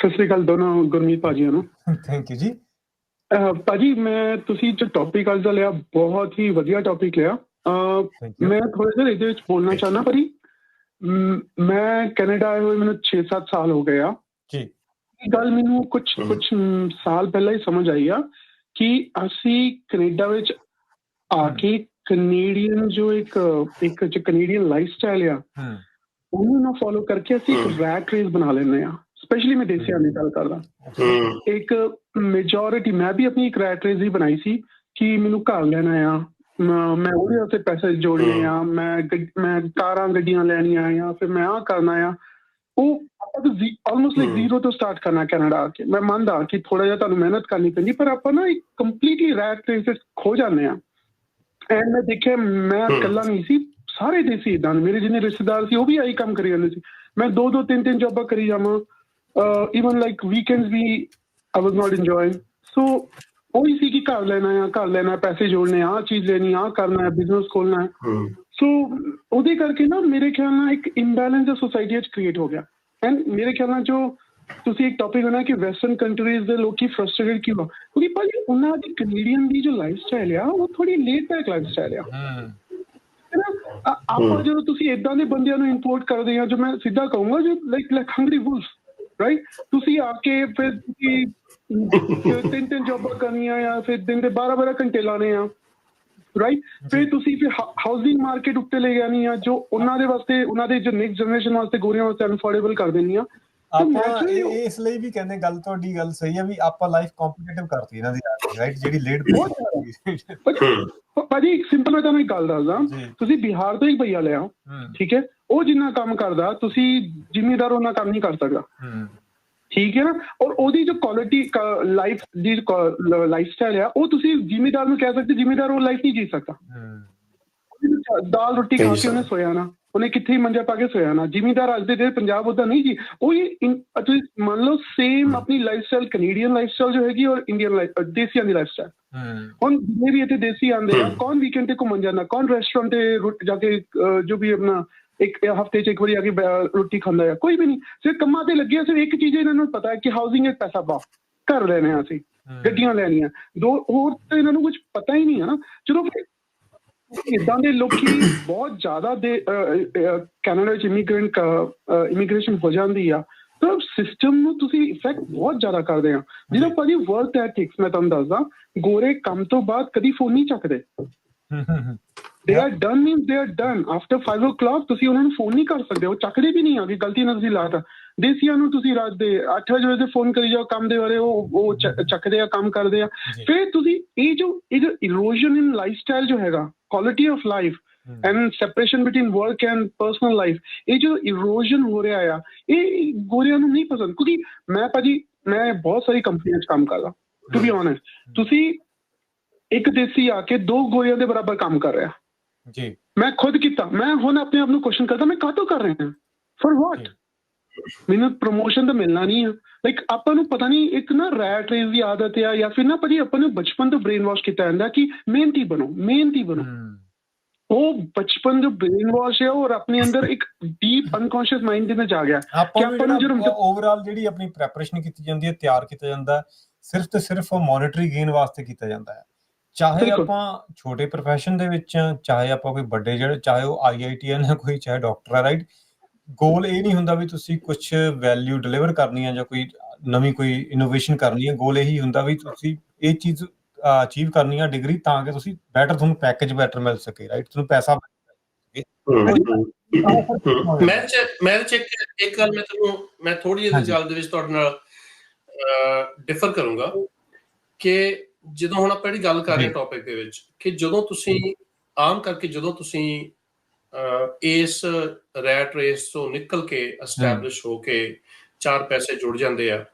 ਸਤਿ ਸ੍ਰੀ ਅਕਾਲ ਦੋਨੋਂ ਗੁਰਮੀਤ ਭਾਜੀਆਂ ਨੂੰ thank you ਜੀ। ਭਾਜੀ ਮੈਂ ਤੁਸੀਂ ਜੋ ਟੌਪਿਕ ਅੱਜ ਦਾ ਲਿਆ ਬਹੁਤ ਹੀ ਵਧੀਆ ਟੌਪਿਕ ਲਿਆ। ਮੈਂ ਥੋੜਾ ਜਿਹਾ ਇਹਦੇ ਵਿੱਚ ਬੋਲਣਾ ਚਾਹਨਾ ਭਾਜੀ। ਮ, ਕੈਨੇਡਾ ਆਏ ਹੋਏ ਮੈਨੂੰ 6-7 ਸਾਲ ਹੋ ਗਏ ਆ। ਜੀ। ਇਹ ਗੱਲ ਮੈਨੂੰ ਕੁਝ ਕੁਝ ਸਾਲ ਪਹਿਲਾਂ ਹੀ ਸਮਝ ਆਈ ਆ ਕਿ ਅਸੀਂ ਕੈਨੇਡਾ ਵਿੱਚ ਆ ਕੇ ਕੈਨੇਡੀਅਨ ਜੋ ਇੱਕ ਇੱਕ ਜੋ ਕੈਨੇਡੀਅਨ ਲਾਈਫਸਟਾਈਲ ਆ ਉਹਨੂੰ ਨਾ ਫੋਲੋ ਕਰਕੇ ਅਸੀਂ ਇੱਕ ਰੈਟ ਰੇਸ ਬਣਾ ਲੈਂਦੇ ਆ। ਸਪੈਸ਼ਲੀ ਮੈਂ ਦੇਸੀਆਂ ਦੀ ਗੱਲ ਕਰਦਾ। ਇੱਕ ਮੈਜੋਰਿਟੀ ਮੈਂ ਵੀ ਆਪਣੀ ਹੀ ਬਣਾਈ ਸੀ ਕਿ ਮੈਨੂੰ ਘਰ ਲੈਣਾ ਆ। ਮੈਂ ਉਹਦੇ ਵਾਸਤੇ ਪੈਸੇ ਜੋੜਨੇ ਆ ਮੈਂ ਮੈਂ ਕਾਰਾਂ ਗੱਡੀਆਂ ਲੈਣੀਆਂ ਆ ਫਿਰ ਮੈਂ ਆ ਕਰਨਾ ਆ। ਉਹ ਆਪਾਂ ਤਾਂ ਆਲਮੋਸਟ ਲਾਈਕ। ਜ਼ੀਰੋ ਤੋਂ ਸਟਾਰਟ ਕਰਨਾ ਕੈਨੇਡਾ ਆ ਕੇ। ਮੈਂ ਮੰਨਦਾ ਕਿ ਥੋੜਾ ਜਿਹਾ ਤੁਹਾਨੂੰ ਮਿਹਨਤ ਕਰਨੀ ਪੈਂਦੀ ਪਰ ਆਪਾਂ ਨਾ ਇੱਕ ਕੰਪਲੀਟਲੀ ਰੈਟ ਰੇਸ ਖੋ ਜਾਂਦੇ ਆ। ਐਂਡ ਮੈਂ ਦੇਖਿਆ ਮੈਂ। ਇਕੱਲਾ ਨਹੀਂ ਸੀ ਸਾਰੇ ਦੇਸੀ ਇਦਾਂ ਮੇਰੇ ਜਿੰਨੇ ਰਿਸ਼ਤੇਦਾਰ ਸੀ ਉਹ ਵੀ ਆਹੀ ਕੰਮ ਕਰੀ ਜਾਂਦੇ ਸੀ। ਮੈਂ ਦੋ ਦੋ ਤਿੰਨ ਤਿੰਨ ਜੌਬਾਂ ਕਰੀ ਜਾਵਾਂ। Even like weekends we I was not enjoying so ਉਹੀ ਸੀ ਕਿ ਘਰ ਲੈਣਾ ਆ ਘਰ ਲੈਣਾ ਪੈਸੇ ਜੋੜਨੇ ਆ ਆਹ ਚੀਜ਼ ਲੈਣੀ ਆ ਆਹ ਕਰਨਾ ਹੈ ਬਿਜ਼ਨਸ ਖੋਲਣਾ ਹੈ। ਸੋ ਉਹਦੇ ਕਰਕੇ ਨਾ ਮੇਰੇ ਖਿਆਲ ਨਾਲ ਇੱਕ ਇੰਬੈਲੈਂਸ ਸੋਸਾਇਟੀ ਵਿੱਚ ਕ੍ਰੀਏਟ ਹੋ ਗਿਆ। ਐਂਡ ਮੇਰੇ ਖਿਆਲ ਨਾਲ ਜੋ ਤੁਸੀਂ ਇੱਕ ਟੌਪਿਕ ਹੋਣਾ ਕਿ ਵੈਸਟਰਨ ਕੰਟਰੀਜ਼ ਦੇ ਲੋਕੀ ਫਰਸਟ੍ਰੇਟਡ ਕਿਉਂ ਆ? ਕਿਉਂਕਿ ਭਾਜੀ ਉਹਨਾਂ ਦੀ ਕੈਨੇਡੀਅਨ ਦੀ ਜੋ ਲਾਈਫ ਸਟਾਈਲ ਆ ਉਹ ਥੋੜੀ ਲੇਟ ਬੈਕ ਲਾਈਫ ਸਟਾਈਲ ਆ? ਆ- ਆਪਾਂ ਜਦੋਂ ਤੁਸੀਂ ਇਦਾਂ ਦੇ ਬੰਦਿਆਂ ਨੂੰ ਇੰਪੋਰਟ ਕਰਦੇ ਆ ਜੋ ਮੈਂ ਸਿੱਧਾ ਕਹੂੰਗਾ ਜੋ like like hungry wolf right ਤੁਸੀਂ ਆ ਕੇ ਫਿਰ ਤੁਸੀਂ ਤਿੰਨ ਤਿੰਨ ਜੌਬਾਂ ਕਰਨੀਆਂ ਆ, ਫਿਰ ਦਿਨ ਦੇ 12 12 ਘੰਟੇ ਲਾਣੇ ਆ। ਰਾਈਟ ਫਿਰ ਤੁਸੀਂ ਫਿਰ ਹਾਊਸਿੰਗ ਮਾਰਕੀਟ ਉੱਤੇ ਲੈ ਜਾਣੀ ਆ, ਜੋ ਉਹਨਾਂ ਦੇ ਵਾਸਤੇ, ਉਹਨਾਂ ਦੇ ਜੋ ਨੈਕਸਟ ਜਨਰੇਸ਼ਨ ਵਾਸਤੇ ਗੋਰੀਆਂ ਵਾਸਤੇ ਅਨਫੋਰਡੇਬਲ ਕਰ ਦੇਣੀ ਆ ਆਪਾਂ ਇਸ ਲਈ ਵੀ ਕਹਿੰਦੇ ਗੱਲ ਤੁਹਾਡੀ ਗੱਲ ਸਹੀ ਹੈ ਵੀ ਆਪਾਂ ਲਾਈਫ ਕੰਪੀਟੀਟਿਵ ਕਰਤੀ ਇਹਨਾਂ ਦੀ ਰਾਈਟ ਜਿਹੜੀ ਲੇਟ ਬਹੁਤ ਪਰ ਭਾਜੀ ਇੱਕ ਸਿੰਪਲ ਮੈਂ ਤੁਹਾਨੂੰ ਇੱਕ ਗੱਲ ਦੱਸਦਾ। ਤੁਸੀਂ ਬਿਹਾਰ ਤੋਂ ਹੀ ਭਈਆ ਹਮ ਠੀਕ ਹੈ? ਉਹ ਜਿੰਨਾ ਕੰਮ ਕਰਦਾ ਤੁਸੀਂ ਜ਼ਿਮੀਦਾਰ ਉਹਨਾਂ ਕੰਮ ਨਹੀਂ ਕਰ ਸਕਦਾ। ਠੀਕ ਹੈ ਨਾ? ਔਰ ਉਹਦੀ ਜੋ ਕੁਆਲਿਟੀ ਲਾਈਫ ਦੀ ਲਾਈਫ ਸਟਾਈਲ ਆ ਉਹ ਤੁਸੀਂ ਜ਼ਿਮੀਦਾਰ ਨੂੰ ਕਹਿ ਸਕਦੇ ਜ਼ਿਮੀਦਾਰ ਉਹ ਲਾਈਫ ਨਹੀਂ ਜੀ ਸਕਦਾ। ਦਾਲ ਰੋਟੀ ਖਾ ਕੇ ਉਹਨੇ ਸੋਇਆ ਨਾ। ਉਹਨੇ ਕਿੱਥੇ ਹੀ ਮੰਜਾ ਪਾ ਕੇ ਸੋਇਆ ਨਾ। ਜ਼ਿਮੀਦਾਰ ਅੱਜ ਦੇ ਦਿਨ ਪੰਜਾਬ ਉਹਦਾ ਨਹੀਂ ਜੀ। ਉਹ ਹੀ ਤੁਸੀਂ ਮੰਨ ਲਓ ਸੇਮ ਆਪਣੀ lifestyle Canadian lifestyle ਜੋ ਹੈਗੀ ਔਰ ਇੰਡੀਅਨ ਲਾਈਫ ਦੇਸੀਆਂ ਦੀ ਲਾਈਫ ਸਟਾਈਲ ਹਮ ਹੁਣ ਜਿੰਨੇ ਵੀ ਇੱਥੇ ਦੇਸੀ ਆਂਦੇ ਆ ਕੌਣ ਵੀਕਐਂਡ ਤੇ ਘੁੰਮਣ ਜਾਂਦਾ? ਕੌਣ ਰੈਸਟੋਰੈਂਟ ਤੇ ਜਾ ਕੇ ਜੋ ਵੀ ਆਪਣਾ ਇੱਕ ਹਫ਼ਤੇ ਚ ਇੱਕ ਵਾਰੀ ਆ ਕੇ ਬੈ- ਰੋਟੀ ਖਾਂਦਾ ਆ? ਕੋਈ ਵੀ ਨਹੀਂ। ਸਿਰ ਕੰਮਾਂ ਤੇ ਲੱਗੇ ਆ ਸਿਰ ਇੱਕ ਚੀਜ਼ ਇਹਨਾਂ ਨੂੰ ਪਤਾ ਹੈ ਕਿ ਹਾਊਸਿੰਗ ਇੱਕ ਪੈਸਾ ਪਾ ਘਰ ਲੈਣੇ ਆ ਅਸੀਂ। ਗੱਡੀਆਂ ਲੈਣੀਆਂ। ਦੋ ਹੋਰ ਤਾਂ ਇਹਨਾਂ ਨੂੰ ਕੁਝ ਪਤਾ ਹੀ ਨਹੀਂ ਹੈ ਨਾ। ਚਲੋ ਫਿਰ ਇਦਾਂ ਦੇ ਲੋਕੀ ਬਹੁਤ ਜ਼ਿਆਦਾ ਦੇ ਕੈਨੇਡਾ ਵਿੱਚ ਇਮੀਗ੍ਰੈਂਟ ਇਮੀਗ੍ਰੇਸ਼ਨ ਹੋ ਜਾਂਦੀ ਆ। ਤਾਂ ਸਿਸਟਮ ਨੂੰ ਤੁਸੀਂ ਇਫੈਕਟ ਬਹੁਤ ਜ਼ਿਆਦਾ ਕਰਦੇ ਆ। ਜਿਹਦਾ ਭਾਜੀ ਵਰਕ ਐਥਿਕਸ ਮੈਂ ਤੁਹਾਨੂੰ ਦੱਸਦਾ ਗੋਰੇ ਕੰਮ ਤੋਂ ਬਾਅਦ ਕਦੀ ਫੋਨ ਨਹੀਂ ਚੱਕਦੇ। They are done means they are done after 5 o'clock ਤੁਸੀਂ ਉਹਨਾਂ ਨੂੰ ਫੋਨ ਨਹੀਂ ਕਰ ਸਕਦੇ। ਉਹ ਚੱਕਦੇ ਵੀ ਨਹੀਂ ਆ ਕਿ ਗਲਤੀ ਨਾਲ ਤੁਸੀਂ ਲਾਤਾ। ਦੇਸੀਆਂ ਨੂੰ ਤੁਸੀਂ ਰਾਤ ਦੇ 8 ਵਜੇ ਦੇ ਫੋਨ ਕਰੀ ਜਾਓ ਕੰਮ ਦੇ ਬਾਰੇ ਉਹ ਉਹ ਚੱਕਦੇ ਆ ਕੰਮ ਕਰਦੇ ਆ। ਫਿਰ ਤੁਸੀਂ ਇਹ ਜੋ ਇਹ ਜੋ ਇਰੋਜਨ ਇਨ ਲਾਈਫਸਟਾਈਲ ਜੋ ਹੈਗਾ quality of life hmm. And separation between work and personal life ਇਹ ਜੋ ਇਰੋਜਨ ਹੋ ਰਿਹਾ ਆ ਇਹ ਗੋਰਿਆਂ ਨੂੰ ਨਹੀਂ ਪਸੰਦ ਕਿਉਂਕਿ ਮੈਂ ਭਾਜੀ ਮੈਂ ਬਹੁਤ ਸਾਰੀ ਕੰਪਨੀਆਂ 'ਚ ਕੰਮ ਕਰਦਾ ਟੂ ਬੀ ਓਨੈਸਟ ਤੁਸੀਂ ਇੱਕ ਦੇਸੀ ਆ ਕੇ ਦੋ ਗੋਰਿਆਂ ਦੇ ਬਰਾਬਰ ਕੰਮ ਕਰ ਰਿਹਾ ਜੀ। ਮੈਂ ਖੁਦ ਕੀਤਾ ਮੈਂ ਹੁਣ ਆਪਣੇ ਆਪ ਨੂੰ ਕੁਐਸਚਨ ਕਰਦਾ ਮੈਂ ਕਾਹਤੋਂ ਕਰ ਰਿਹਾ ਹਾਂ? For what. ਮੈਨੂੰ ਪ੍ਰੋਮੋਸ਼ਨ ਤਾਂ ਮਿਲਣਾ ਨਹੀਂ ਆ। ਲਾਈਕ ਆਪਾਂ ਨੂੰ ਪਤਾ ਨਹੀਂ ਇੱਕ ਨਾ ਰੈਟ ਰੇਸ ਦੀ ਆਦਤ ਆ ਜਾਂ ਫਿਰ ਨਾ ਭਾਜੀ ਆਪਾਂ ਨੂੰ ਬਚਪਨ ਤੋਂ ਬ੍ਰੇਨ ਵਾਸ਼ ਕੀਤਾ ਜਾਂਦਾ ਕਿ ਮਿਹਨਤੀ ਬਣੋ ਮਿਹਨਤੀ ਬਣੋ। ਉਹ ਬਚਪਨ ਜੋ ਬ੍ਰੇਨ ਵਾਸ਼ ਹੈ ਉਹ ਆਪਣੇ ਅੰਦਰ ਇੱਕ ਡੀਪ ਅਨਕੌਂਸ਼ੀਅਸ ਮਾਈਂਡ ਦੇ ਵਿੱਚ ਆ ਗਿਆ। ਕਿ ਆਪਾਂ ਨੂੰ ਜਦੋਂ ਓਵਰਆਲ ਜਿਹੜੀ ਆਪਣੀ ਪ੍ਰੈਪਰੇਸ਼ਨ ਕੀਤੀ ਜਾਂਦੀ ਹੈ ਤਿਆਰ ਕੀਤਾ ਜਾਂਦਾ ਸਿਰਫ ਤੇ ਸਿਰਫ ਮੋਨਿਟਰੀ ਗੇਨ ਵਾਸਤੇ ਕੀਤਾ ਜਾਂਦਾ ਹੈ। ਚਾਹੇ। ਆਪਾਂ ਛੋਟੇ profession ਦੇ ਵਿੱਚ ਚਾਹੇ ਆਪਾਂ ਕੋਈ ਵੱਡੇ ਜਿਹੜੇ ਚਾਹੇ ਉਹ ਆਈਆਈਟੀਐਨ ਹੈ ਕੋਈ ਚਾਹੇ ਡਾਕਟਰ ਹੈ ਰਾਈਟ ਗੋਲ ਇਹ ਨਹੀਂ ਹੁੰਦਾ ਵੀ ਤੁਸੀਂ ਕੁਝ ਵੈਲਿਊ ਡਿਲੀਵਰ ਕਰਨੀ ਹੈ ਜਾਂ ਕੋਈ ਨਵੀਂ ਕੋਈ ਇਨੋਵੇਸ਼ਨ ਕਰਨੀ ਹੈ ਗੋਲ ਇਹੀ ਹੁੰਦਾ ਵੀ ਤੁਸੀਂ ਇਹ ਚੀਜ਼ ਅਚੀਵ ਕਰਨੀ ਹੈ ਡਿਗਰੀ ਤਾਂ ਕਿ ਤੁਸੀਂ ਬੈਟਰ ਤੁਹਾਨੂੰ ਪੈਕੇਜ ਬੈਟਰ ਮਿਲ ਸਕੇ ਰਾਈਟ ਤੁਹਾਨੂੰ ਪੈਸਾ ਮੈਂ ਚ ਮੈਂ ਚ ਇੱਕ ਇੱਕ ਗੱਲ ਮੈਂ ਤੁਹਾਨੂੰ ਮੈਂ ਥੋੜੀ ਜਿਹੀ। ਗੱਲ ਦੇ ਵਿੱਚ ਤੁਹਾਡੇ ਨਾਲ ਡਿਫਰ ਕਰੂੰਗਾ ਕਿ ਜਦੋਂ ਹੁਣ ਆਪਾਂ ਜਿਹੜੀ ਗੱਲ ਕਰ ਰਹੇ। ਟੌਪਿਕ ਦੇ ਵਿੱਚ ਕਿ ਜਦੋਂ ਤੁਸੀਂ ਆਮ ਕਰਕੇ ਜਦੋਂ ਤੁਸੀਂ ਇਸ ਰੈਟ ਰੇਸ ਤੋਂ ਨਿਕਲ ਕੇ ਐਸਟੈਬਲਿਸ਼ ਹੋ ਕੇ ਚਾਰ ਪੈਸੇ ਜੁੜ ਜਾਂਦੇ ਆ।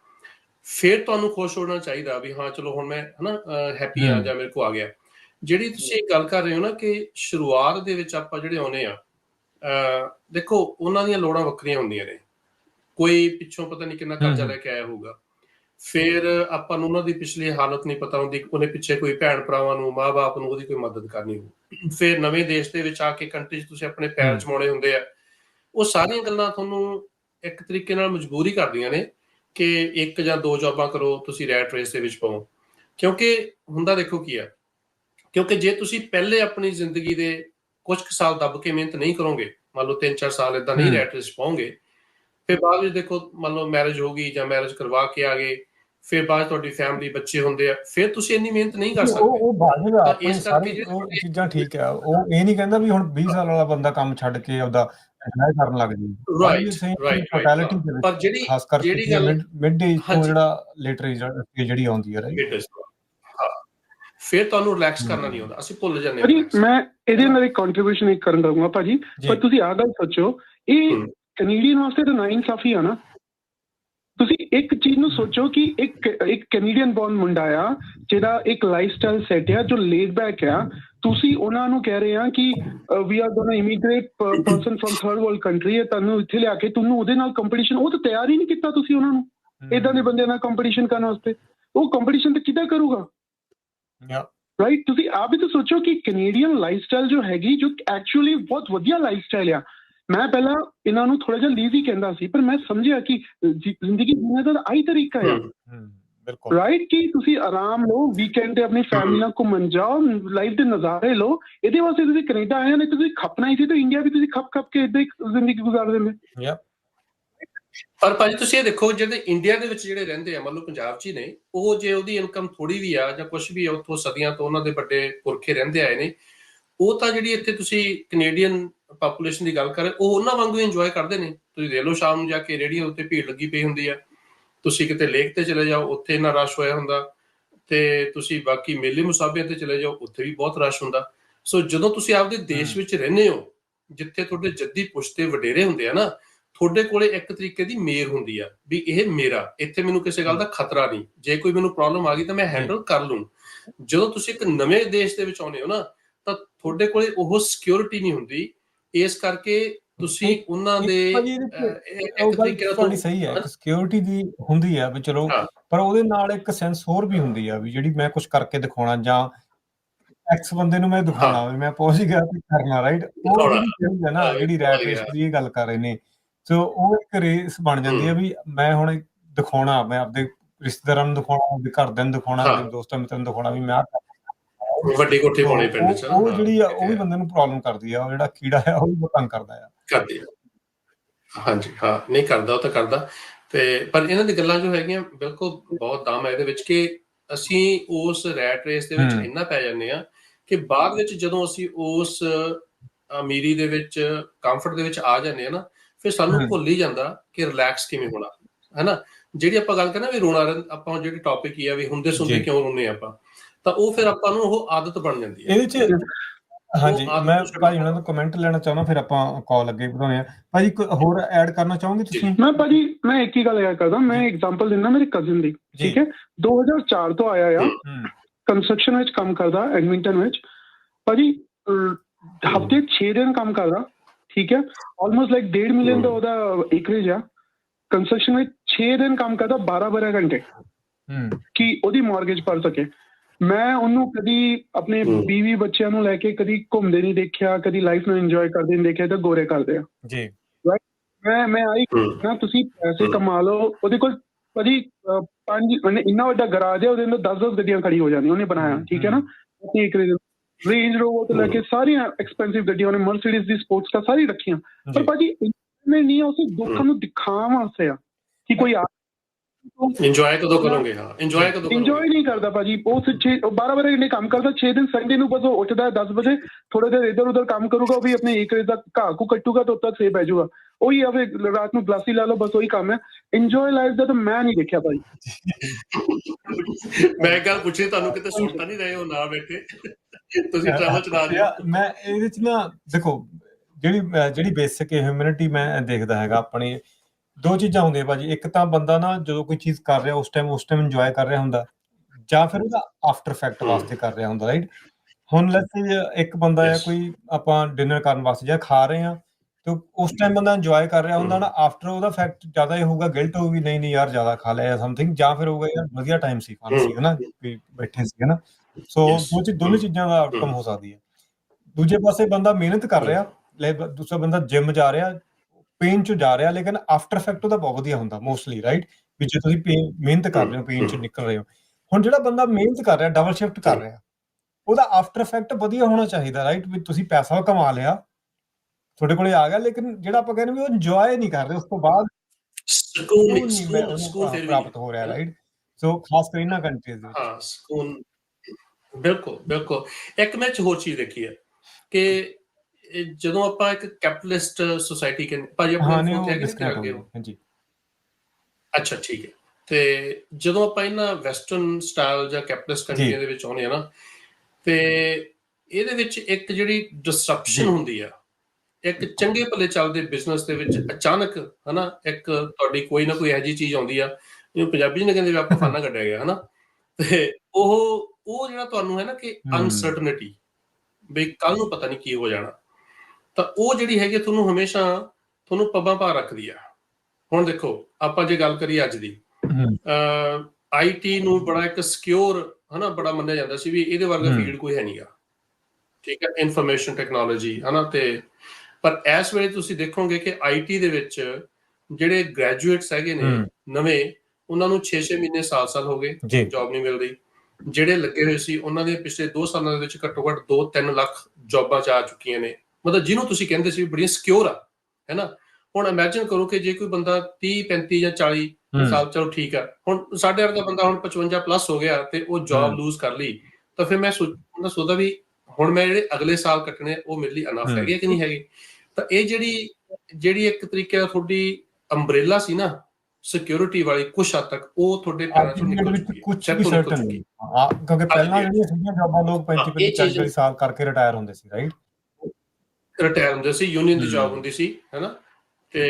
ਫਿਰ ਤੁਹਾਨੂੰ ਖੁਸ਼ ਹੋਣਾ ਚਾਹੀਦਾ ਵੀ ਹਾਂ ਚਲੋ ਹੁਣ ਮੈਂ ਹਨਾ ਹੈਪੀ ਆ। ਜਾਂ ਮੇਰੇ ਕੋ ਆ ਗਿਆ। ਜਿਹੜੀ ਤੁਸੀਂ ਗੱਲ ਕਰ ਰਹੇ ਹੋ ਨਾ ਕਿ ਸ਼ੁਰੂਆਤ ਦੇ ਵਿੱਚ ਆਪਾਂ ਜਿਹੜੇ ਆਉਨੇ ਆ ਦੇਖੋ ਉਹਨਾਂ ਦੀਆਂ ਲੋੜਾਂ ਵੱਖਰੀਆਂ ਹੁੰਦੀਆਂ ਨੇ। ਕੋਈ ਪਿੱਛੋਂ ਪਤਾ ਨਹੀਂ ਕਿੰਨਾ ਕਰਜ਼ਾ। ਲੈ ਕੇ ਆਇਆ ਹੋਊਗਾ। ਫਿਰ ਆਪਾਂ ਨੂੰ ਉਹਨਾਂ ਦੀ ਪਿਛਲੀ ਹਾਲਤ ਨਹੀਂ ਪਤਾ ਹੁੰਦੀ ਉਹਨੇ ਪਿੱਛੇ ਕੋਈ ਭੈਣ ਭਰਾਵਾਂ ਨੂੰ ਮਾਪੇ ਨੂੰ ਉਹਦੀ ਕੋਈ ਮਦਦ ਕਰਨੀ ਹੋ ਫਿਰ ਨਵੇਂ ਦੇਸ਼ ਦੇ ਵਿੱਚ ਆ ਕੇ ਕੰਟਰੀ 'ਚ ਤੁਸੀਂ ਆਪਣੇ ਪੈਰ। ਜਮਾਉਣੇ ਹੁੰਦੇ ਆ ਉਹ ਸਾਰੀਆਂ ਗੱਲਾਂ ਤੁਹਾਨੂੰ ਇੱਕ ਤਰੀਕੇ ਨਾਲ ਮਜਬੂਰੀ ਕਰਦੀਆਂ ਨੇ ਕਿ ਇੱਕ ਜਾਂ ਦੋ ਜੌਬਾਂ ਕਰੋ ਤੁਸੀਂ ਰੈਟ ਰੇਸ ਦੇ ਵਿੱਚ ਪਾਓ ਕਿਉਂਕਿ ਹੁੰਦਾ ਦੇਖੋ ਕੀ ਆ ਕਿਉਂਕਿ ਜੇ ਤੁਸੀਂ ਪਹਿਲੇ ਆਪਣੀ ਜ਼ਿੰਦਗੀ ਦੇ ਕੁਝ ਕੁ ਸਾਲ ਦੱਬ ਕੇ ਮਿਹਨਤ ਨਹੀਂ ਕਰੋਗੇ ਮੰਨ ਲਓ 3-4 ਸਾਲ ਇਦਾਂ ਨਹੀਂ। ਰੈਟ ਰੇਸ ਪਾਓਗੇ ਫਿਰ ਬਾਅਦ ਵਿੱਚ ਦੇਖੋ ਮੰਨ ਲਓ ਮੈਰਿਜ ਹੋ ਗਈ ਜਾਂ ਮੈਰਿਜ ਕਰਵਾ ਕੇ ਆ ਗਏ ਫਿਰ ਬਾਅਦ ਤੁਹਾਡੀ ਫੈਮਿਲੀ ਬੱਚੇ ਹੁੰਦੇ ਆ ਫਿਰ ਤੁਸੀਂ ਇੰਨੀ ਮਿਹਨਤ ਨਹੀਂ ਕਰ ਸਕਦੇ। ਉਹ ਬਾਜੂਗਾ ਇਸ ਕਰਕੇ ਉਹ ਚੀਜ਼ਾਂ ਠੀਕ ਆ ਉਹ ਇਹ ਨਹੀਂ ਕਹਿੰਦਾ ਵੀ ਹੁਣ 20 ਸਾਲ ਵਾਲਾ ਬੰਦਾ ਕੰਮ ਛੱਡ ਕੇ ਆਪਦਾ ਇੰਜੋਏ ਕਰਨ ਲੱਗ ਜੀ ਰਾਈਟ ਰਾਈਟ ਦੇ ਪਰ ਜਿਹੜੀ ਖਾਸ ਕਰਕੇ ਜਿਹੜੀ ਗੱਲ- ਮਿਡ ਏਜ ਤੋਂ। ਜਿਹੜਾ ਲੇਟਰ ਜਿਹੜੀ ਆਉਂਦੀ ਹੈ ਰਾਈਟ ਹਾਂ। ਫਿਰ ਤੁਹਾਨੂੰ ਰਿਲੈਕਸ ਕਰਨਾ ਨਹੀਂ ਆਉਂਦਾ। ਅਸੀਂ ਭੁੱਲ ਜਾਂਦੇ relax। ਮੈਂ ਇਹਦੇ ਨਾਲ ਇੱਕ ਕੰਟਰੀਬਿਊਸ਼ਨ ਇੱਕ ਕਰਨ ਦਊਂਗਾ ਭਾਜੀ। ਪਰ ਤੁਸੀਂ ਆਹ ਗੱਲ ਸੋਚੋ ਇਹ। ਕੈਨੇਡੀਅਨ ਵਾਸਤੇ ਤਾਂ ਨਾਇਨਸਾਫੀ ਆ ਨਾ। ਤੁਸੀਂ ਇੱਕ ਚੀਜ਼ ਨੂੰ ਸੋਚੋ ਕਿ ਇੱਕ ਇੱਕ ਕੈਨੇਡੀਅਨ ਬੌਰਨ ਮੁੰਡਾ ਆ ਜਿਹੜਾ ਇੱਕ ਲਾਈਫਸਟਾਈਲ ਸੈਟ ਆ ਜੋ ਲੇਡ ਬੈਕ ਆ। ਤੁਸੀਂ ਉਹਨਾਂ ਨੂੰ ਕਹਿ ਰਹੇ ਆ ਕਿ we are gonna immigrate person from third world country ਹੈ ਤੁਹਾਨੂੰ ਇੱਥੇ ਲਿਆ ਕੇ ਤੁਹਾਨੂੰ ਉਹਦੇ ਨਾਲ ਕੰਪੀਟੀਸ਼ਨ ਉਹ ਤਾਂ ਤਿਆਰ ਹੀ ਨਹੀਂ ਕੀਤਾ ਤੁਸੀਂ ਉਹਨਾਂ ਨੂੰ। ਇਦਾਂ ਦੇ ਬੰਦਿਆਂ ਨਾਲ ਕੰਪੀਟੀਸ਼ਨ ਕਰਨ ਵਾਸਤੇ। ਉਹ ਕੰਪੀਟੀਸ਼ਨ ਤੇ ਕਿੱਦਾਂ ਕਰੂਗਾ. ਰਾਈਟ ਤੁਸੀਂ ਆਪ ਵੀ ਤਾਂ ਸੋਚੋ ਕਿ ਕੈਨੇਡੀਅਨ ਲਾਈਫਸਟਾਈਲ ਜੋ ਹੈਗੀ ਜੋ ਐਕਚੁਅਲੀ ਬਹੁਤ ਵਧੀਆ ਲਾਈਫਸਟਾਈਲ ਆ ਮੈਂ ਪਹਿਲਾਂ ਇਹਨਾਂ ਨੂੰ ਥੋੜਾ ਜਿਹਾ ਲੀਜ਼ੀ ਕਹਿੰਦਾ ਸੀ ਪਰ ਮੈਂ ਸਮਝਿਆ ਕਿ ਜ਼ਿੰਦਗੀ ਜੀਣੇ ਦਾ ਆਹੀ ਤਰੀਕਾ ਹਮ, ਬਿਲਕੁਲ। ਰਾਈਟ ਕਿ ਤੁਸੀਂ ਆਰਾਮ ਲਓ ਵੀਕਐਂਡ ਤੇ ਆਪਣੀ ਫੈਮਿਲੀ ਨਾਲ ਘੁੰਮਣ ਜਾਓ ਲਾਈਫ ਦੇ ਨਜ਼ਾਰੇ ਲਓ। ਇਹਦੇ ਵਾਸਤੇ ਤੁਸੀਂ ਕੈਨੇਡਾ ਆਏ ਹੋ ਨਹੀਂ ਤੁਸੀਂ ਖਪਣਾ ਹੀ ਸੀ ਤਾਂ ਇੰਡੀਆ ਵੀ ਤੁਸੀਂ ਖਪ ਖਪ ਕੇ ਇਦਾਂ ਹੀ ਜ਼ਿੰਦਗੀ ਗੁਜ਼ਾਰ ਦਿੰਦੇ। ਯਾ ਪਰ ਭਾਜੀ ਤੁਸੀਂ ਇਹ ਦੇਖੋ ਜਿਹੜੇ ਇੰਡੀਆ ਦੇ ਵਿੱਚ ਜਿਹੜੇ ਰਹਿੰਦੇ ਆ ਮੰਨ ਲਓ ਪੰਜਾਬ 'ਚ ਹੀ ਨੇ ਉਹ ਜੇ ਉਹਦੀ ਇਨਕਮ ਥੋੜੀ ਵੀ ਆ ਜਾਂ ਕੁਝ ਵੀ ਆ ਉੱਥੋਂ ਸਦੀਆਂ ਤੋਂ ਉਹਨਾਂ ਦੇ ਵੱਡੇ ਪੁਰਖੇ ਰਹਿੰਦੇ ਆਏ ਨੇ ਉਹ ਤਾਂ ਜਿਹੜੀ ਇੱਥੇ ਤੁਸੀਂ ਕੈਨੇਡੀਅਨ ਪਾਪੂਲੇਸ਼ਨ ਦੀ ਗੱਲ ਕਰ ਉਹ ਉਹਨਾਂ ਵਾਂਗੂ ਇੰਜੋਏ ਕਰਦੇ ਨੇ। ਤੁਸੀਂ ਦੇਖ ਲਓ ਸ਼ਾਮ ਨੂੰ ਜਾ ਕੇ ਰੇੜੀਆਂ ਉੱਤੇ ਭੀੜ ਲੱਗੀ ਪਈ ਹੁੰਦੀ ਆ। ਤੁਸੀਂ ਕਿਤੇ ਲੇਕ ਤੇ ਚਲੇ ਜਾਓ ਉੱਥੇ ਇੰਨਾ ਰਸ਼ ਹੋਇਆ ਹੁੰਦਾ। ਤੇ ਤੁਸੀਂ ਬਾਕੀ ਮੇਲੇ ਮੁਸਾਬਿਆਂ ਤੇ ਚਲੇ ਜਾਓ ਉੱਥੇ ਵੀ ਬਹੁਤ ਰਸ਼ ਹੁੰਦਾ। ਸੋ ਜਦੋਂ ਤੁਸੀਂ ਆਪਦੇ ਦੇਸ਼। ਵਿੱਚ ਰਹਿੰਦੇ ਹੋ ਜਿੱਥੇ ਤੁਹਾਡੇ ਜੱਦੀ ਪੁਸ਼ਤੇ ਵਡੇਰੇ ਹੁੰਦੇ ਆ ਨਾ ਤੁਹਾਡੇ ਕੋਲੇ ਇੱਕ ਤਰੀਕੇ ਦੀ ਮੇਰ ਹੁੰਦੀ ਆ ਵੀ ਇਹ ਮੇਰਾ ਇੱਥੇ ਮੈਨੂੰ ਕਿਸੇ ਗੱਲ ਦਾ ਖਤਰਾ ਨਹੀਂ। ਜੇ ਕੋਈ ਮੈਨੂੰ ਪ੍ਰੋਬਲਮ ਆ ਗਈ ਤਾਂ ਮੈਂ ਹੈਂਡਲ ਕਰ ਲੂੰ। ਜਦੋਂ ਤੁਸੀਂ ਇੱਕ ਨਵੇਂ ਦੇਸ਼ ਦੇ ਵਿੱਚ ਆਉਂਦੇ ਹੋ ਨਾ ਤਾਂ ਤੁਹਾਡੇ ਕੋਲੇ ਉਹ ਸਿਕਿਉਰਿਟੀ ਨਹੀਂ ਹੁੰਦੀ ਇਸ ਕਰਕੇ ਤੁਸੀਂ ਉਹਨਾਂ ਦੇ ਇੱਕ ਤਰੀਕੇ ਨਾਲ ਤੁਹਾਡੀ ਸਹੀ ਹੈ? ਸਿਕਿਉਰਿਟੀ ਦੀ ਹੁੰਦੀ ਆ ਵੀ ਚਲੋ ਹਾਂ। ਪਰ ਉਹਦੇ ਨਾਲ ਇੱਕ ਸੈਂਸ ਹੋਰ ਵੀ ਹੁੰਦੀ ਆ ਵੀ ਜਿਹੜੀ ਮੈਂ ਕੁਝ ਕਰਕੇ ਦਿਖਾਉਣਾ ਜਾਂ ਐਕਸ ਬੰਦੇ ਨੂੰ ਮੈਂ ਦਿਖਾਉਣਾ ਵੀ ਮੈਂ ਪਹੁੰਚ ਗਿਆ ਤੇ ਕਰਨਾ ਰਾਈਟ ਉਹ। ਜਿਹੜੀ ਹੈ ਨਾ ਹਾਂ, ਜਿਹੜੀ ਰੈਟ। ਰੇਸ ਦੀ ਇਹ ਗੱਲ ਕਰ ਰਹੇ ਨੇ ਸੋ ਉਹ ਇੱਕ ਰੇਸ ਬਣ ਜਾਂਦੀ ਆ ਵੀ ਮੈਂ ਹੁਣ ਦਿਖਾਉਣਾ ਮੈਂ ਆਪਦੇ ਰਿਸ਼ਤੇਦਾਰਾਂ ਨੂੰ ਦਿਖਾਉਣਾ ਆਪਦੇ ਘਰਦਿਆਂ ਨੂੰ ਦਿਖਾਉਣਾ ਹਾਂ। ਆਪਣੇ ਦੋਸਤਾਂ ਮਿੱਤਰਾਂ ਨੂੰ ਦਿਖਾਉਣਾ ਵੀ ਮੈਂ ਕਰ ਵੱਡੀ ਕੋਠੀ ਪਾਉਣੀ ਪਿੰਡ ਚ ਉਹ- ਜਿਹੜੀ ਆ ਉਹ ਵੀ। ਬੰਦੇ ਨੂੰ ਪ੍ਰੋਬਲਮ ਕਰਦੀ ਆ ਉਹ ਜਿਹੜਾ ਕੀੜਾ ਆ ਉਹ ਵੀ ਤੰਗ ਕਰਦਾ ਆ ਕਰਦੀ ਆ ਹਾਂਜੀ ਹਾਂ ਨਹੀਂ ਕਰਦਾ ਉਹ ਤਾਂ ਕਰਦਾ ਤੇ ਪਰ ਇਹਨਾਂ ਦੀ ਗੱਲਾਂ ਜੋ ਹੈਗੀਆਂ ਬਿਲਕੁਲ ਬਹੁਤ ਦਮ ਹੈ ਇਹਦੇ ਵਿੱਚ ਕਿ ਅਸੀਂ ਉਸ ਰੈਟ ਰੇਸ ਦੇ ਵਿੱਚ। ਇੰਨਾ ਪੈ ਜਾਂਦੇ ਆ ਕਿ ਬਾਅਦ ਵਿੱਚ ਜਦੋਂ ਅਸੀਂ ਉਸ ਅਮੀਰੀ ਦੇ ਵਿੱਚ ਕੰਫਰਟ ਦੇ ਵਿੱਚ ਆ ਜਾਂਦੇ ਆ ਨਾ ਫਿਰ ਸਾਨੂੰ। ਭੁੱਲ ਹੀ ਜਾਂਦਾ ਕਿ ਰਿਲੈਕਸ ਕਿਵੇਂ ਹੋਣਾ ਹੈਨਾ ਜਿਹੜੀ ਆਪਾਂ ਗੱਲ ਕਰਨਾ ਵੀ ਰੋਣਾ ਆਪਾਂ ਜਿਹੜੀ ਟੌਪਿਕ ਹੀ ਆ ਵੀ ਹੁੰਦੇ ਸੁਣਦੇ। ਕਿਉਂ ਰੋਨੇ ਆਪਾਂ ਤਾਂ ਉਹ ਫਿਰ ਆਪਾਂ ਨੂੰ ਉਹ ਆਦਤ ਬਣ ਜਾਂਦੀ ਹੈ। ਇਹਦੇ ਚ ਹਾਂਜੀ ਮੈਂ। ਭਾਜੀ ਉਹਨਾਂ ਦਾ ਕਮੈਂਟ ਲੈਣਾ ਚਾਹੁੰਦਾ ਫਿਰ ਆਪਾਂ ਕਾਲ ਅੱਗੇ ਵਧਾਉਣੇ ਆ ਭਾਜੀ ਕੋਈ ਹੋਰ ਐਡ ਕਰਨਾ ਚਾਹੋਗੇ ਤੁਸੀਂ? ਮੈਂ ਭਾਜੀ ਮੈਂ ਇੱਕ ਹੀ ਗੱਲ ਇਹ ਕਰਦਾ ਮੈਂ ਐਗਜ਼ਾਮਪਲ ਦਿੰਦਾ ਮੇਰੇ ਕਜ਼ਨ ਦੀ। ਠੀਕ ਹੈ? 2004 ਤੋਂ ਆਇਆ ਆ ਕੰਸਟਰਕਸ਼ਨ ਵਿੱਚ ਕੰਮ ਕਰਦਾ ਐਡਮਿੰਟਨ ਵਿੱਚ। ਭਾਜੀ ਹਫ਼ਤੇ 6 ਦਿਨ ਕੰਮ ਕਰਦਾ ਠੀਕ ਹੈ? ਆਲਮੋਸਟ ਲਾਈਕ 1.5 ਮਿਲੀਅਨ ਦਾ ਉਹਦਾ ਏਕਰੇਜ ਆ। ਕੰਸਟਰਕਸ਼ਨ ਵਿੱਚ 6 ਦਿਨ ਕੰਮ ਕਰਦਾ 12 12 ਘੰਟੇ। ਕਿ ਉਹਦੀ ਮਾਰਗੇਜ ਭਰ ਸਕੇ। ਮੈਂ ਉਹਨੂੰ ਕਦੀ ਆਪਣੇ। ਬੀਵੀ ਬੱਚਿਆਂ ਨੂੰ ਲੈ ਕੇ ਕਦੀ ਘੁੰਮਦੇ ਨਹੀਂ ਦੇਖਿਆ ਕਦੀ ਲਾਈਫ ਨੂੰ ਇੰਜੋਏ ਕਰਦੇ ਨਹੀਂ ਦੇਖਿਆ ਤਾਂ ਗੋਰੇ ਕਰਦੇ ਆ। ਜੀ। ਮੈਂ ਮੈਂ ਆਈ ਨਾ ਤੁਸੀਂ ਪੈਸੇ। ਕਮਾ ਲਓ ਉਹਦੇ ਕੋਲ ਭਾਜੀ ਅਹ, ਪੰਜ ਇੰਨਾ ਵੱਡਾ ਗਰਾਜ ਹੈ ਉਹਦੇ ਅੰਦਰ 10-10 ਗੱਡੀਆਂ ਖੜੀ ਹੋ ਜਾਂਦੀਆਂ ਉਹਨੇ ਬਣਾਇਆ ਠੀਕ ਹੈ ਨਾ? ਆਪਣੀ ਇੱਕ ਰੇਂਜ ਰੋਵਰ ਤੋਂ ਲੈ ਕੇ ਸਾਰੀਆਂ ਐਕਸਪੈਂਸਿਵ ਗੱਡੀਆਂ ਉਹਨੇ ਮਰਸੀਡੀਜ਼ ਦੀ ਸਪੋਰਟਸ ਕਾ ਸਾਰੀ ਰੱਖੀਆਂ। ਪਰ ਭਾਜੀ ਇਹਨੇ ਨਹੀਂ ਆ, ਉਸੇ ਦੁੱਖ ਨੂੰ ਦਿਖਾਉਣ ਵਾਸਤੇ ਆ ਕਿ ਕੋਈ ਆ ਇੰਜੋਏ ਕਦੋਂ ਕਰੋਗੇ? ਹਾਂ ਇੰਜੋਏ ਕਦੋਂ ਕਰੋਗੇ? ਇੰਜੋਏ ਨਹੀਂ ਕਰਦਾ ਭਾਜੀ। ਉਹ 6 12 12 ਘੰਟੇ ਕੰਮ ਕਰਦਾ 6 ਦਿਨ ਸੰਡੇ ਨੂੰ ਬਸ ਉਹ ਉੱਠਦਾ 10 ਵਜੇ ਥੋੜੇ ਦੇਰ ਇੱਧਰ ਉੱਧਰ ਕੰਮ ਕਰੂਗਾ ਉਹ ਵੀ ਆਪਣੇ ਏਕਰੇ ਦਾ ਘਾਹ ਕੂ ਕੱਟੂਗਾ ਤਾਂ ਉਦੋਂ ਤੱਕ ਸੇਬ ਬਹਿ ਜਾਊਗਾ। ਉਹੀ ਆਵੇ ਰਾਤ ਨੂੰ ਗਲਾਸੀ ਲਾ ਲਓ ਬਸ ਉਹੀ ਕੰਮ ਹੈ। ਇੰਜੋਏ ਲਾਈਫ ਦਾ ਤਾਂ ਮੈਂ ਨਹੀਂ ਦੇਖਿਆ ਭਾਜੀ। ਮੈਂ ਗੱਲ ਪੁੱਛੀ ਤੁਹਾਨੂੰ ਕਿਤੇ ਸੁਣ ਤਾਂ ਨਹੀਂ ਰਹੇ ਹੋ ਨਾ ਬੈਠੇ? ਤੁਸੀਂ ਟਰੈਵਲ ਚਲਾ ਰਹੇ ਹੋ ਮੈਂ ਇਹਦੇ ਚ ਨਾ ਦੇਖੋ ਜਿਹੜੀ ਜਿਹੜੀ ਬੇਸਿਕ ਹਿਊਮੈਨਿਟੀ ਮੈਂ ਦੇਖਦਾ ਹੈਗਾ ਆਪਣੀ ਦੋ ਚੀਜ਼ਾਂ ਹੁੰਦੀਆਂ ਭਾਜੀ ਇੱਕ ਤਾਂ ਬੰਦਾ ਨਾ ਜਦੋਂ ਕੋਈ ਚੀਜ਼ ਕਰ ਰਿਹਾ ਉਸ ਟਾਈਮ ਉਸ ਟਾਈਮ ਇੰਜੋਏ ਕਰ ਰਿਹਾ ਹੁੰਦਾ ਜਾਂ ਫਿਰ ਉਹਦਾ ਆਫਟਰ ਇਫੈਕਟ ਹਮ। ਵਾਸਤੇ ਕਰ ਰਿਹਾ ਹੁੰਦਾ ਰਾਈਟ ਹੁਣ ਲੈਟਸ ਇੱਕ ਬੰਦਾ ਹੈ. ਕੋਈ ਆਪਾਂ ਡਿਨਰ ਕਰਨ ਵਾਸਤੇ ਜਾਂ ਖਾ ਰਹੇ ਆ ਤੇ ਉਸ ਟਾਈਮ ਬੰਦਾ ਇੰਜੋਏ ਕਰ ਰਿਹਾ ਹੁੰਦਾ ਨਾ ਆਫਟਰ ਉਹਦਾ ਇਫੈਕਟ ਜ਼ਿਆਦਾ ਇਹ ਹੋਊਗਾ ਗਿਲਟ ਹੋਊਗੀ ਨਹੀਂ ਨਹੀਂ ਯਾਰ ਜ਼ਿਆਦਾ ਖਾ ਲਿਆ ਸਮਥਿੰਗ ਜਾਂ ਫਿਰ ਹੋਊਗਾ ਯਾਰ ਵਧੀਆ ਟਾਈਮ ਸੀ ਫਨ ਹਮ। ਸੀ ਹਨਾ ਵੀ ਬੈਠੇ ਸੀ ਹਨਾ ਸੋ. ਦੋ ਚੀਜ਼ ਦੋਨੇ ਚੀਜ਼ਾਂ ਦਾ ਆਊਟਕਮ ਹੋ ਸਕਦੀ ਹੈ ਦੂਜੇ ਪਾਸੇ ਬੰਦਾ ਮਿਹਨਤ ਕਰ ਰਿਹਾ ਦੂਸਰਾ ਬੰਦਾ ਜਿਮ ਜਾ ਰਿਹਾ ਪੇਨ ਚ ਜਾ ਰਿਹਾ ਲੇਕਿਨ ਆਫਟਰ ਇਫੈਕਟ ਉਹਦਾ ਬਹੁਤ ਵਧੀਆ ਹੁੰਦਾ ਮੋਸਟਲੀ ਰਾਈਟ ਵੀ ਜੇ ਤੁਸੀਂ ਪੇ ਮਿਹਨਤ ਕਰ ਰਹੇ ਹੋ ਪੇਨ ਚੋਂ ਨਿਕਲ ਰਹੇ ਹੋ। ਹੁਣ ਜਿਹੜਾ ਬੰਦਾ ਮਿਹਨਤ ਕਰ ਰਿਹਾ ਡਬਲ ਸ਼ਿਫਟ ਕਰ ਰਿਹਾ ਉਹਦਾ ਆਫਟਰ ਇਫੈਕਟ ਵਧੀਆ ਹੋਣਾ ਚਾਹੀਦਾ ਰਾਈਟ ਵੀ ਤੁਸੀਂ ਪੈਸਾ ਕਮਾ ਲਿਆ ਤੁਹਾਡੇ ਕੋਲੇ ਆ ਗਿਆ ਲੇਕਿਨ ਜਿਹੜਾ ਆਪਾਂ ਕਹਿੰਦੇ ਵੀ ਉਹ ਇੰਜੋਏ ਨਹੀਂ ਕਰ ਰਹੇ ਉਸ ਤੋਂ ਬਾਅਦ ਸਕੂਨ ਸਕੂਨ ਫਿਰ ਪ੍ਰਾਪਤ ਹੋ ਰਿਹਾ ਰਾਈਟ ਸੋ ਖਾਸ ਕਰ ਇਹਨਾਂ ਕੰਟਰੀਜ਼ ਵਿੱਚ। ਹਾਂ ਸਕੂਨ ਬਿਲਕੁਲ ਬਿਲਕੁਲ। ਇੱਕ ਮੈਂ ਇੱਕ ਹੋਰ ਚੀਜ਼ ਦੇਖੀ ਹੈ ਕਿ ਜਦੋਂ ਆਪਾਂ ਇੱਕ ਕੈਪੀਟਲਿਸਟ ਸੁਸਾਇਟੀ ਕਹਿੰਦੇ ਭਾਜੀ ਹਾਂ ਆਪਣੇ ਨਹੀਂ ਫੋਨ ਤੇ ਅੱਗੇ ਹਾਂਜੀ। ਅੱਛਾ ਠੀਕ ਹੈ। ਤੇ ਜਦੋਂ ਆਪਾਂ ਇਹਨਾਂ ਵੈਸਟਰਨ ਸਟਾਈਲ ਜਾਂ ਕੈਪੀਟਲਿਸਟ ਕੰਟਰੀਆਂ ਦੇ ਵਿੱਚ ਆਉਂਦੇ ਆ ਨਾ ਤੇ ਇਹਦੇ ਵਿੱਚ ਇੱਕ ਜਿਹੜੀ ਡਿਸਰਪਸ਼ਨ। ਹੁੰਦੀ ਆ ਇੱਕ ਚੰਗੇ ਭਲੇ ਚੱਲਦੇ ਬਿਜ਼ਨਸ ਦੇ ਵਿੱਚ ਅਚਾਨਕ ਹਨਾ ਇੱਕ ਤੁਹਾਡੀ ਕੋਈ ਨਾ ਕੋਈ ਇਹੋ ਚੀਜ਼ ਆਉਂਦੀ ਆ ਜਿਹਨੂੰ ਪੰਜਾਬੀ ਚ ਕਹਿੰਦੇ ਆਪਾਂ ਫਾਨਾ ਕੱਢਿਆ ਗਿਆ ਹਨਾ। ਤੇ ਉਹ ਉਹ ਜਿਹੜਾ ਤੁਹਾਨੂੰ ਹੈ ਨਾ ਕਿ। ਅਨਸਰਟਨਟੀ ਵੀ ਕੱਲ ਨੂੰ ਪਤਾ ਨਹੀਂ ਕੀ ਹੋ ਜਾਣਾ। ਤਾਂ ਉਹ ਜਿਹੜੀ ਹੈਗੀ ਤੁਹਾਨੂੰ ਹਮੇਸ਼ਾ ਤੁਹਾਨੂੰ ਪੱਬਾਂ ਪਾ ਰੱਖਦੀ ਆ। ਹੁਣ ਦੇਖੋ ਆਪਾਂ ਜੇ ਗੱਲ ਕਰੀਏ ਅੱਜ ਦੀ ਹਮ, ਆਈਟੀ ਨੂੰ ਬੜਾ ਇੱਕ ਸਿਕਿਉਰ ਹਨਾ ਬੜਾ ਮੰਨਿਆ ਜਾਂਦਾ ਸੀ ਵੀ ਇਹਦੇ ਵਰਗਾ। ਫੀਲਡ ਕੋਈ ਹੈ ਨਹੀਂਗਾ ਠੀਕ ਹੈ ਇਨਫੋਰਮੇਸ਼ਨ ਟੈਕਨੋਲੋਜੀ ਹਨਾ ਤੇ ਪਰ ਇਸ ਵੇਲੇ ਤੁਸੀਂ ਦੇਖੋਗੇ ਕਿ ਆਈਟੀ ਦੇ ਵਿੱਚ ਜਿਹੜੇ ਗ੍ਰੈਜੂਏਟਸ ਹੈਗੇ ਨੇ। ਨਵੇਂ ਉਹਨਾਂ ਨੂੰ 6-6 ਮਹੀਨੇ ਸਾਲ-ਸਾਲ ਹੋ ਗਏ ਜੌਬ ਨਹੀਂ ਮਿਲਦੀ। ਜਿਹੜੇ ਲੱਗੇ ਹੋਏ ਸੀ ਉਹਨਾਂ ਦੇ ਪਿਛਲੇ 2 ਸਾਲਾਂ ਦੇ ਵਿੱਚ ਘੱਟੋ ਘੱਟ 2-3 ਲੱਖ ਜੌਬਾਂ ਚ ਆ ਚੁੱਕੀਆਂ ਨੇ। ਮਤਲਬ ਜਿਹਨੂੰ ਤੁਸੀਂ ਕਹਿੰਦੇ ਸੀ ਵੀ ਬੜੀਆਂ ਸਿਕਿਉਰ ਆ ਹੈਨਾ ਹੁਣ ਇਮੇਜਿਨ ਕਰੋ ਕਿ ਜੇ ਕੋਈ ਬੰਦਾ 30 35 ਜਾਂ 40 ਹਮ, ਸਾਲ ਚਲੋ ਠੀਕ ਆ। ਹੁਣ ਸਾਡੇ ਵਰਗਾ ਬੰਦਾ ਹੁਣ 55 ਪਲੱਸ ਹੋ ਗਿਆ ਤੇ ਉਹ ਜੌਬ। ਲੂਜ਼ ਕਰ ਲਈ ਤਾਂ ਫਿਰ ਮੈਂ ਸੋਚਦਾ ਸੋਚਦਾ ਵੀ ਹੁਣ ਮੈਂ ਜਿਹੜੇ ਅਗਲੇ ਸਾਲ ਕੱਟਣੇ ਉਹ ਮੇਰੇ ਲਈ ਅਨਫ। ਹੈਗੇ ਕਿ ਨਹੀਂ ਹੈਗੇ? ਤਾਂ ਇਹ ਜਿਹੜੀ ਜਿਹੜੀ ਇੱਕ ਤਰੀਕੇ ਨਾਲ ਤੁਹਾਡੀ ਅੰਬ੍ਰੇਲਾ ਸੀ ਨਾ ਸਿਕਿਉਰਿਟੀ ਵਾਲੀ ਕੁਛ ਹੱਦ ਤੱਕ ਉਹ ਤੁਹਾਡੇ ਪੈਰਾਂ ਦੀ ਨਿਕਲ ਚੁੱਕੀ ਕੁਝ ਤੋਂ ਸਰਟਨ ਕਿਉਂਕਿ ਪਹਿਲਾਂ ਜਿਹੜੀਆਂ ਸੀਗੀਆਂ ਜੌਬਾਂ ਲੋਕ 35 ਹਾਂ, ਇਹ 35 ਚੀਜ਼- 40 ਸਾਲ ਕਰਕੇ ਰਿਟਾਇਰ ਹੁੰਦੇ ਸੀ ਰਾਈਟ ਰਿਟਾਇਰ ਹੁੰਦੇ ਸੀ ਯੂਨੀਅਨ ਦੀ। ਜੌਬ ਹੁੰਦੀ ਸੀ ਹੈਨਾ? ਤੇ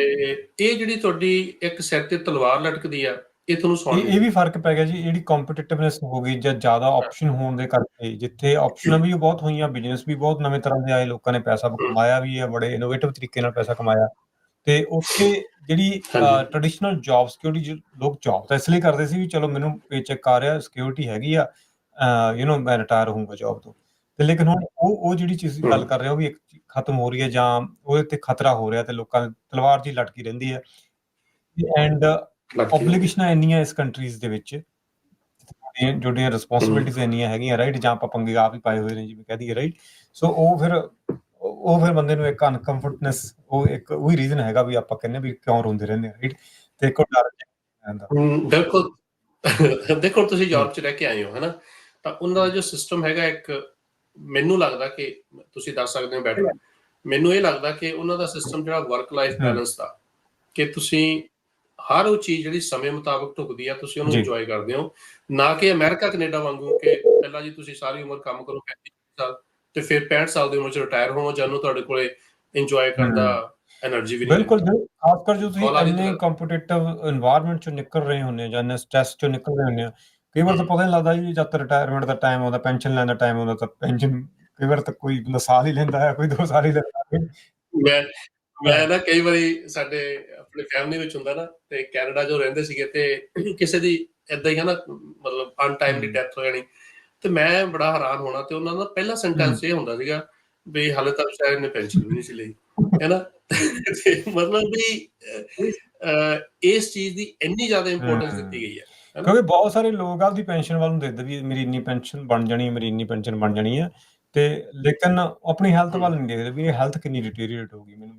ਇਹ ਜਿਹੜੀ ਤੁਹਾਡੀ ਇੱਕ ਸਿਰ ਤੇ ਤਲਵਾਰ ਲਟਕਦੀ ਆ ਇਹ ਤੁਹਾਨੂੰ ਸੌਣ ਇਹ ਵੀ ਫ਼ਰਕ ਪੈ ਗਿਆ ਜੀ ਜਿਹੜੀ ਕੰਪੀਟੀਟਿਵਨੈਸ ਹੋ ਗਈ ਜਾਂ ਜ਼ਿਆਦਾ ਆਪਸ਼ਨ ਹੋਣ ਦੇ ਕਰਕੇ ਜਿੱਥੇ ਆਪਸ਼ਨਾਂ ਵੀ ਬਹੁਤ ਹੋਈਆਂ ਬਿਜ਼ਨਸ ਵੀ ਬਹੁਤ ਨਵੇਂ ਤਰ੍ਹਾਂ ਦੇ ਆਏ ਲੋਕਾਂ ਨੇ ਪੈਸਾ ਕਮਾਇਆ ਵੀ ਹੈ ਬੜੇ ਇਨੋਵੇਟਿਵ ਤਰੀਕੇ ਨਾਲ ਪੈਸਾ ਕਮਾਇਆ। ਤੇ ਉੱਥੇ ਜਿਹੜੀ। ਟ੍ਰੈਡੀਸ਼ਨਲ ਜੌਬ ਸਿਕਿਉਰਿਟੀ ਲੋਕ ਜੌਬ ਤਾਂ ਇਸ ਲਈ ਕਰਦੇ ਸੀ ਵੀ ਚਲੋ ਮੈਨੂੰ ਪੇਚੈਕ ਆ ਰਿਹਾ ਸਿਕਿਉਰਿਟੀ ਹੈਗੀ ਆ ਯੂ نو ਮੈਂ ਰਿਟਾਇਰ ਹੋਊਂਗਾ ਜੌਬ ਤੋਂ। ਤੇ ਲੇਕਿਨ ਹੁਣ ਉਹ ਉਹ ਜਿਹੜੀ ਚੀਜ਼ ਦੀ ਗੱਲ ਕਰ ਰਹੇ ਹੋ ਵੀ ਇੱਕ ਖਤਮ ਹੋ ਰਹੀ ਹੈ ਜਾਂ ਉਹਦੇ ਤੇ ਖਤਰਾ ਹੋ ਰਿਹਾ ਤੇ ਲੋਕਾਂ ਦੀ ਤਲਵਾਰ ਜੀ ਲਟਕੀ ਰਹਿੰਦੀ ਹੈ ਐਂਡ ਹੈ। ਓਬਲੀਗੇਸ਼ਨਾਂ ਇੰਨੀਆਂ ਇਸ ਕੰਟਰੀਜ਼ ਦੇ ਵਿੱਚ ਜਿਹੜੀਆਂ ਰਿਸਪੌਂਸਿਬਿਲਟੀਆਂ ਇੰਨੀਆਂ ਹੈਗੀਆਂ ਰਾਈਟ ਜਾਂ ਆਪਾਂ ਪੰਗੇ ਆਪ ਹੀ ਪਾਏ ਹੋਏ ਨੇ ਜਿਵੇਂ ਕਹਿ ਦਈਏ ਰਾਈਟ ਸੋ ਉਹ ਫਿਰ ਉਹ ਫਿਰ ਬੰਦੇ ਨੂੰ ਇੱਕ ਅਨਕੰਫਰਟਨੈਸ ਉਹ ਇੱਕ ਉਹੀ ਰੀਜ਼ਨ ਹੈਗਾ ਵੀ ਆਪਾਂ ਕਹਿੰਦੇ ਵੀ ਕਿਉਂ ਰੋਂਦੇ ਰਹਿੰਦੇ ਆ ਰਾਈਟ ਤੇ ਇੱਕ ਡਰ ਹਮ, ਬਿਲਕੁਲ। ਦੇਖੋ ਤੁਸੀਂ ਯੂਰਪ ਚ ਰਹਿ ਕੇ ਆਏ ਹੋ ਹੈਨਾ? ਤਾਂ ਉਹਨਾਂ ਦਾ ਜੋ ਸਿਸਟਮ ਹੈਗਾ ਇੱਕ ਮੈਨੂੰ ਲੱਗਦਾ ਕਿ ਤੁਸੀਂ ਦੱਸ ਸਕਦੇ ਹੋ ਬੈਟਰ ਮੈਨੂੰ ਇਹ ਲੱਗਦਾ ਕਿ ਉਹਨਾਂ ਦਾ ਸਿਸਟਮ ਜਿਹੜਾ ਵਰਕ ਲਾਈਫ ਬੈਲੈਂਸ ਦਾ ਕਿ ਤੁਸੀਂ ਹਰ ਉਹ ਚੀਜ਼ ਜਿਹੜੀ ਸਮੇਂ ਮੁਤਾਬਕ ਢੁਕਦੀ ਆ ਤੁਸੀਂ ਉਹਨੂੰ ਇੰਜੋਏ ਕਰਦੇ ਹੋ। ਨਾ ਕਿ ਅਮਰੀਕਾ ਕੈਨੇਡਾ ਵਾਂਗੂ ਕਿ ਪਹਿਲਾਂ ਜੀ ਤੁਸੀਂ ਸਾਰੀ ਉਮਰ ਕੰਮ ਕਰੋ 35 ਸਾਲ ਤੇ ਫਿਰ 65 ਸਾਲ ਦੀ ਉਮਰ ਚ ਰਿਟਾਇਰ ਹੋਵੋ ਜਾਨੂੰ ਤੁਹਾਡੇ ਕੋਲੇ ਇੰਜੋਏ ਕਰਦਾ એનર્ਜੀ ਵੀ ਬਿਲਕੁਲ ਖਾਸ ਕਰ ਜੋ ਤੁਸੀਂ ਇੰਨੇ ਕੰਪੀਟੀਟਿਵ এনवायरमेंट ਚੋਂ ਨਿਕਲ ਰਹੇ ਹੁੰਦੇ ਹੋ ਜਾਂ ਸਟ੍ਰੈਸ ਚੋਂ ਨਿਕਲ ਰਹੇ ਹੁੰਦੇ ਹੋ ਕਈ ਵਾਰ ਤਾਂ ਪਤਾ ਨਹੀਂ ਲੱਗਦਾ ਜੀ ਜਦ ਰਿਟਾਇਰਮੈਂਟ ਦਾ ਟਾਈਮ ਆਉਂਦਾ ਪੈਨਸ਼ਨ ਲੈਣ ਦਾ ਟਾਈਮ ਆਉਂਦਾ ਤਾਂ ਪੈਨਸ਼ਨ ਕਈ ਵਾਰ ਤਾਂ ਕੋਈ ਸਾਲ ਹੀ ਲੈਂਦਾ ਹੈ ਕੋਈ 2 ਸਾਲ ਹੀ ਲੈਂਦਾ ਹੈ। ਮੈਂ ਮੈਂ ਨਾ ਕਈ ਵਾਰੀ ਸਾਡੇ ਆਪਣੇ ਫੈਮਿਲੀ ਵਿੱਚ ਹੁੰਦਾ ਨਾ ਤੇ ਕੈਨੇਡਾ ਜੋ ਰਹਿੰਦੇ ਸੀਗੇ ਤੇ ਕਿਸੇ ਦੀ ਇਦਾਂ ਹੀ ਹੈ ਨਾ ਮਤਲਬ ਅਨਟਾਈਮਲੀ। ਡੈਥ ਹੋ ਜਾਣੀ। ਤੇ ਮੈਂ ਬੜਾ ਹੈਰਾਨ ਹੋਣਾ ਤੇ ਉਹਨਾਂ ਦਾ ਪਹਿਲਾ ਸੈਂਟੈਂਸ ਇਹ ਹੁੰਦਾ ਸੀਗਾ ਵੀ ਹਾਲੇ ਤੱਕ ਸ਼ਾਇਦ ਨੇ ਪੈਨਸ਼ਨ ਵੀ ਨਹੀਂ ਸੀ ਲਈ ਹੈ ਨਾ? ਤੇ ਮਤਲਬ ਵੀ ਇਸ ਚੀਜ਼ ਦੀ ਇੰਨੀ ਜ਼ਿਆਦਾ ਇੰਪੋਰਟੈਂਸ। ਦਿੱਤੀ ਗਈ ਹੈ। ਕਿਉਂਕਿ ਬਹੁਤ ਸਾਰੇ ਲੋਕ ਆਪਦੀ ਪੈਨਸ਼ਨ ਵੱਲ ਨੂੰ ਦੇਖਦੇ ਵੀ ਮੇਰੀ ਇੰਨੀ ਪੈਨਸ਼ਨ ਬਣ ਜਾਣੀ ਹੈ, ਮੇਰੀ ਇੰਨੀ ਪੈਨਸ਼ਨ ਬਣ ਜਾਣੀ ਹੈ ਤੇ ਲੇਕਿਨ ਆਪਣੀ ਹੈਲਥ ਵੱਲ ਨਹੀਂ ਦੇਖਦੇ ਵੀ ਇਹ ਹੈਲਥ ਕਿੰਨੀ ਡਿਟੀਰੀਏਟ ਹੋਊਗੀ ਮੈਨੂੰ।